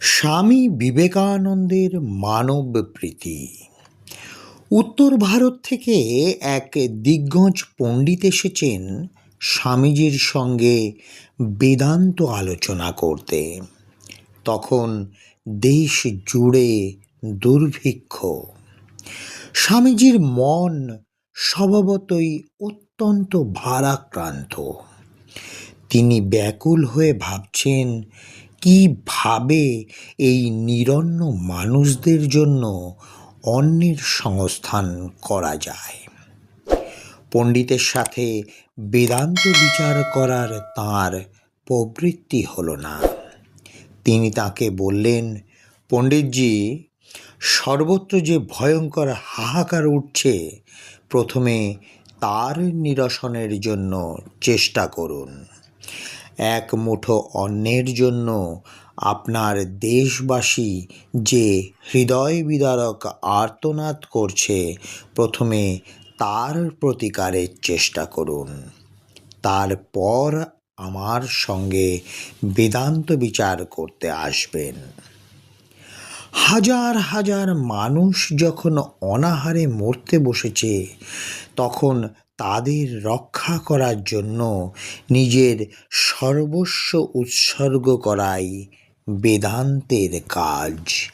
স্বামী বিবেকানন্দের মানব প্রীতি। উত্তর ভারত থেকে এক দিগ্গজ পণ্ডিত এসেছেন স্বামীজির সঙ্গে বেদান্ত আলোচনা করতে। তখন দেশ জুড়ে দুর্ভিক্ষ। স্বামীজির মন স্বভাবতই অত্যন্ত ভারাক্রান্ত। তিনি ব্যাকুল হয়ে ভাবছেন কীভাবে এই নিরন্ন মানুষদের জন্য অন্যের সংস্থান করা যায়? পণ্ডিতের সাথে বেদান্ত বিচার করার তাঁর প্রবৃত্তি হলো না। তিনি তাকে বললেন, পণ্ডিতজি, সর্বত্র যে ভয়ঙ্কর হাহাকার উঠছে, প্রথমে তার নিরসনের জন্য চেষ্টা করুন। এক মুঠো অন্নের জন্য আপনার দেশবাসী যে হৃদয় বিদারক আর্তনাদ করছে, প্রথমে তার প্রতিকারের চেষ্টা করুন। তারপর আমার সঙ্গে বেদান্ত বিচার করতে আসবেন। হাজার হাজার মানুষ যখন অনাহারে মরতে বসেছে, তখন তাদের রক্ষা করার জন্য নিজের সর্বস্ব উৎসর্গ করাই বেদান্তের কাজ।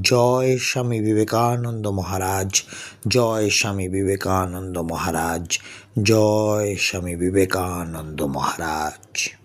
জয় স্বামী বিবেকানন্দ মহারাজ, জয় স্বামী বিবেকানন্দ মহারাজ, জয় স্বামী বিবেকানন্দ মহারাজ।